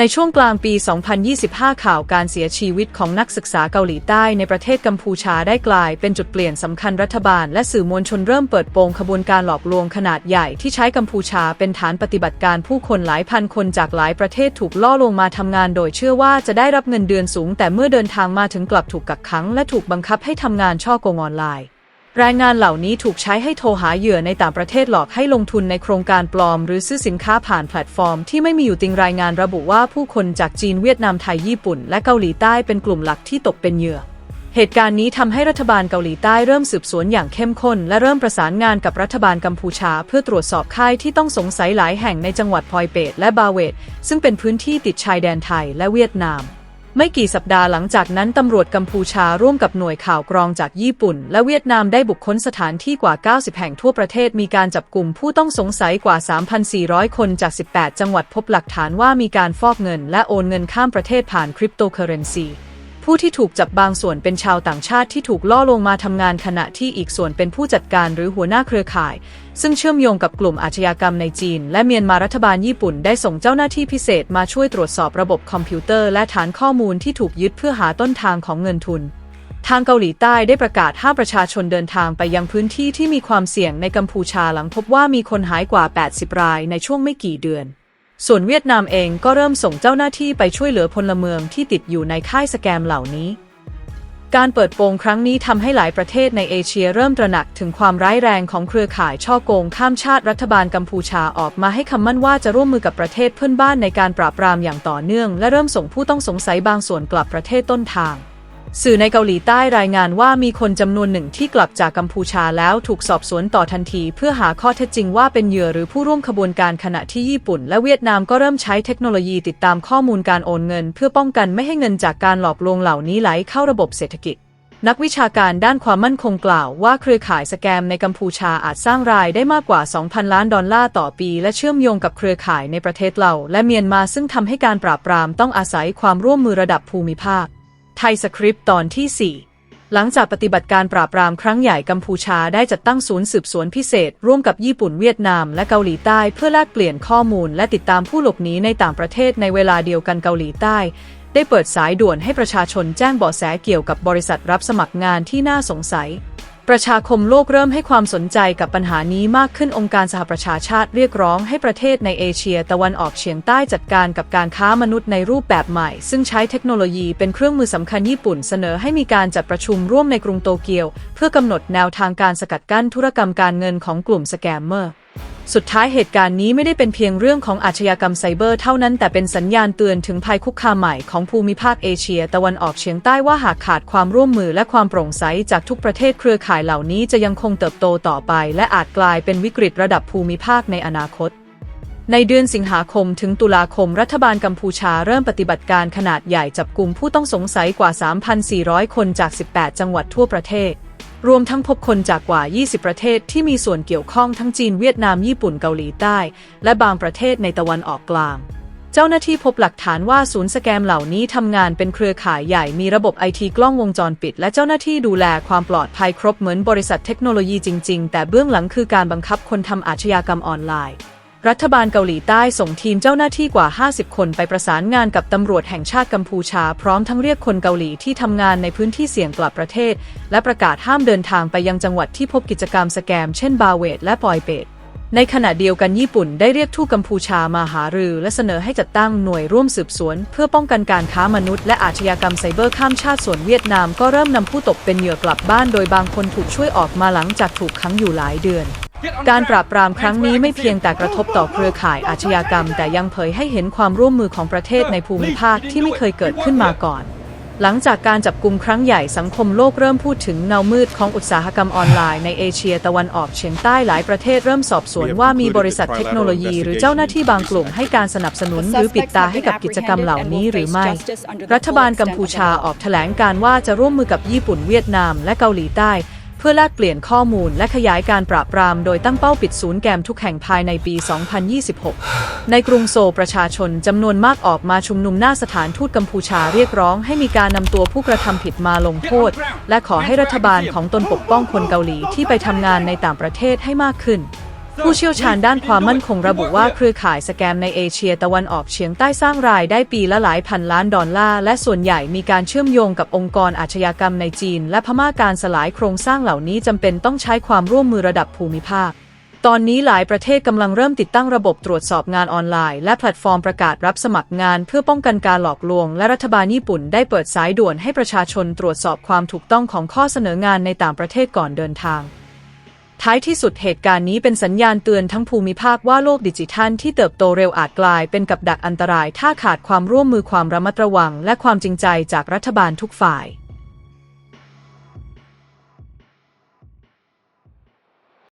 ในช่วงกลางปี 2025 ข่าวการเสียชีวิตของนักศึกษาเกาหลีใต้ในประเทศกัมพูชาได้กลายเป็นจุดเปลี่ยนสำคัญรัฐบาลและสื่อมวลชนเริ่มเปิดโปงขบวนการหลอกลวงขนาดใหญ่ที่ใช้กัมพูชาเป็นฐานปฏิบัติการผู้คนหลายพันคนจากหลายประเทศถูกล่อลวงมาทำงานโดยเชื่อว่าจะได้รับเงินเดือนสูง แต่เมื่อเดินทางมาถึงกลับถูกกักขังและถูกบังคับให้ทำงานช่อโกงออนไลน์ แรงงานเหล่านี้ถูกใช้ให้โทรหาเหยื่อในต่างประเทศหลอกให้ลงทุนในโครงการปลอม หรือซื้อสินค้าผ่านแพลตฟอร์ม ที่ไม่มีอยู่จริงรายงานระบุว่าผู้คนจากจีนเวียดนามไทยญี่ปุ่น และเกาหลีใต้เป็นกลุ่มหลักที่ตกเป็นเหยื่อ เหตุการณ์นี้ทำให้รัฐบาลเกาหลีใต้เริ่มสืบสวนอย่างเข้มข้น และเริ่มประสานงานกับรัฐบาลกัมพูชา เพื่อตรวจสอบค่ายที่ต้องสงสัยหลายแห่งในจังหวัดพอยเปตและบาเวตซึ่งเป็นพื้นที่ติดชายแดนไทยและเวียดนาม ไม่กี่สัปดาห์หลังจากนั้นตำรวจกัมพูชาร่วมกับหน่วยข่าวกรองจากญี่ปุ่น และเวียดนามได้บุกค้นสถานที่กว่า 90 แห่งทั่วประเทศมีการจับกลุ่มผู้ต้องสงสัยกว่า 3,400 คนจาก 18 จังหวัดพบหลักฐานว่ามีการฟอกเงิน และโอนเงินข้ามประเทศผ่านคริปโตเคอเรนซี ผู้ที่ถูกจับบางส่วนเป็นชาวต่างชาติที่ถูกล่อลวงมาทำงานขณะที่อีกส่วนเป็นผู้จัดการหรือหัวหน้าเครือข่าย ซึ่งเชื่อมโยงกับกลุ่มอาชญากรรมในจีน และเมียนมารัฐบาลญี่ปุ่นได้ส่งเจ้าหน้าที่พิเศษมาช่วยตรวจสอบระบบคอมพิวเตอร์และฐานข้อมูลที่ถูกยึดเพื่อหาต้นทางของเงินทุนทางเกาหลีใต้ได้ประกาศห้ามประชาชนเดินทางไปยังพื้นที่ที่มีความเสี่ยงในกัมพูชาหลังพบว่ามีคนหายกว่า 80 รายในช่วงไม่กี่เดือน ส่วนเวียดนามเองก็เริ่มส่งเจ้าหน้าที่ไปช่วยเหลือพลเมืองที่ติดอยู่ในค่ายสแกมเหล่านี้ การเปิดโปงครั้งนี้ทำให้หลายประเทศในเอเชียเริ่มตระหนักถึงความร้ายแรงของเครือข่ายช่อโกงข้ามชาติรัฐบาลกัมพูชาออกมาให้คำมั่นว่าจะร่วมมือกับประเทศเพื่อนบ้านในการปราบปรามอย่างต่อเนื่อง และเริ่มส่งผู้ต้องสงสัยบางส่วนกลับประเทศต้นทาง สื่อในเกาหลีใต้รายงานว่ามีคนจำนวนหนึ่งที่กลับจากกัมพูชาแล้วถูกสอบสวนต่อทันที เพื่อหาข้อเท็จจริงว่าเป็นเหยื่อหรือผู้ร่วมขบวนการขณะที่ญี่ปุ่น และเวียดนามก็เริ่มใช้เทคโนโลยีติดตามข้อมูลการโอนเงิน เพื่อป้องกันไม่ให้เงินจากการหลอกลวงเหล่านี้ไหลเข้าระบบเศรษฐกิจ นักวิชาการด้านความมั่นคงกล่าวว่าเครือข่ายสแกมในกัมพูชาอาจสร้างรายได้มากกว่า 2,000 ล้านดอลลาร์ต่อปี และเชื่อมโยงกับเครือข่ายในประเทศเราและเมียนมาซึ่งทำให้การปราบปรามต้องอาศัยความร่วมมือระดับภูมิภาค ไทยสคริปต์ตอนที่ 4 หลังจากปฏิบัติการปราบปรามครั้งใหญ่กัมพูชาได้จัดตั้งศูนย์สืบสวนพิเศษ ร่วมกับญี่ปุ่นเวียดนามและเกาหลีใต้เพื่อแลกเปลี่ยนข้อมูลและติดตามผู้หลบหนีในต่างประเทศในเวลาเดียวกันเกาหลีใต้ ได้เปิดสายด่วนให้ประชาชนแจ้งเบาะแสเกี่ยวกับบริษัทรับสมัครงานที่น่าสงสัย ประชาคมโลกเริ่มให้ความสนใจกับปัญหานี้มากขึ้นองค์การสหประชาชาติเรียกร้องให้ประเทศในเอเชียตะวันออกเฉียงใต้จัดการกับการค้ามนุษย์ในรูปแบบใหม่ ซึ่งใช้เทคโนโลยีเป็นเครื่องมือสำคัญญี่ปุ่นเสนอให้มีการจัดประชุมร่วมในกรุงโตเกียว เพื่อกำหนดแนวทางการสกัดกั้นธุรกรรมการเงินของกลุ่มสแกมเมอร์ สุดท้ายเหตุการณ์นี้ไม่ได้เป็นเพียงเรื่องของอาชญากรรมไซเบอร์เท่านั้นแต่เป็นสัญญาณเตือนถึงภัยคุกคามใหม่ของภูมิภาคเอเชีย ตะวันออกเฉียงใต้ว่าหากขาดความร่วมมือและความโปร่งใสจากทุกประเทศเครือข่ายเหล่านี้จะยังคงเติบโตต่อไป และอาจกลายเป็นวิกฤตระดับภูมิภาคในอนาคตในเดือนสิงหาคมถึงตุลาคมรัฐบาลกัมพูชาเริ่มปฏิบัติการขนาดใหญ่จับกลุ่มผู้ต้องสงสัยกว่า 3,400 คนจาก 18 จังหวัดทั่วประเทศ รวมทั้งพบคนจากกว่า 20 ประเทศที่มีส่วนเกี่ยวข้องทั้งจีนเวียดนามญี่ปุ่นเกาหลีใต้ และบางประเทศในตะวันออกกลาง เจ้าหน้าที่พบหลักฐานว่าศูนย์สแกมเหล่านี้ทำงานเป็นเครือข่ายใหญ่มีระบบไอทีกล้องวงจรปิด และเจ้าหน้าที่ดูแลความปลอดภัยครบเหมือนบริษัทเทคโนโลยีจริง ๆ แต่เบื้องหลังคือการบังคับคนทำอาชญากรรมออนไลน์ รัฐบาลเกาหลีใต้ส่งทีมเจ้าหน้าที่กว่า 50 คนไปประสานงานกับตำรวจแห่งชาติกัมพูชา พร้อมทั้งเรียกคนเกาหลีที่ทำงานในพื้นที่เสี่ยงกลับประเทศ และประกาศห้ามเดินทางไปยังจังหวัดที่พบกิจกรรมสแกม เช่นบาเวตและปอยเปตในขณะเดียวกันญี่ปุ่นได้เรียกทูตกัมพูชามาหารือ และเสนอให้จัดตั้งหน่วยร่วมสืบสวน เพื่อป้องกันการค้ามนุษย์ และอาชญากรรมไซเบอร์ข้ามชาติส่วนเวียดนามก็เริ่มนำผู้ตกเป็นเหยื่อกลับบ้าน โดยบางคนถูกช่วยออกมาหลังจากถูกขังอยู่หลายเดือน การปราบปรามครั้งนี้ไม่เพียงแต่กระทบต่อเครือข่ายอาชญากรรม แต่ยังเผยให้เห็นความร่วมมือของประเทศในภูมิภาคที่ไม่เคยเกิดขึ้นมาก่อน หลังจากการจับกลุ่มครั้งใหญ่สังคมโลกเริ่มพูดถึงเงามืดของอุตสาหกรรมออนไลน์ในเอเชียตะวันออกเฉียงใต้หลายประเทศเริ่มสอบสวนว่ามีบริษัทเทคโนโลยี หรือเจ้าหน้าที่บางกลุ่มให้การสนับสนุนหรือปิดตาให้กับกิจกรรมเหล่านี้หรือไม่ รัฐบาลกัมพูชาออกแถลงการว่าจะร่วมมือกับญี่ปุ่นเวียดนาม และเกาหลีใต้ เพื่อแลกเปลี่ยนข้อมูลและขยายการปราบปรามโดยตั้งเป้าปิดศูนย์แกมทุกแห่งภายในปี 2026 ในกรุงโซลประชาชนจำนวนมากออกมาชุมนุมหน้าสถานทูตกัมพูชาเรียกร้องให้มีการนำตัวผู้กระทำผิดมาลงโทษ และขอให้รัฐบาลของตนปกป้องคนเกาหลีที่ไปทำงานในต่างประเทศให้มากขึ้น ผู้เชี่ยวชาญด้านความมั่นคงระบุว่าเครือข่ายสแกมในเอเชียตะวันออกเฉียงใต้สร้างรายได้ปีละหลายพันล้านดอลลาร์และส่วนใหญ่มีการเชื่อมโยงกับองค์กรอาชญากรรมในจีน และพม่าการสลายโครงสร้างเหล่านี้จำเป็นต้องใช้ความร่วมมือระดับภูมิภาคตอนนี้หลายประเทศกำลังเริ่มติดตั้งระบบตรวจสอบงานออนไลน์ และแพลตฟอร์มประกาศรับสมัครงานเพื่อป้องกันการหลอกลวง และรัฐบาลญี่ปุ่นได้เปิดสายด่วนให้ประชาชนตรวจสอบความถูกต้องของข้อเสนองานในต่างประเทศก่อนเดินทาง ท้ายที่สุดเหตุการณ์นี้เป็นสัญญาณเตือนทั้งภูมิภาคว่าโลกดิจิทัลที่เติบโตเร็วอาจกลายเป็นกับดักอันตราย ถ้าขาดความร่วมมือความระมัดระวัง และความจริงใจจากรัฐบาลทุกฝ่าย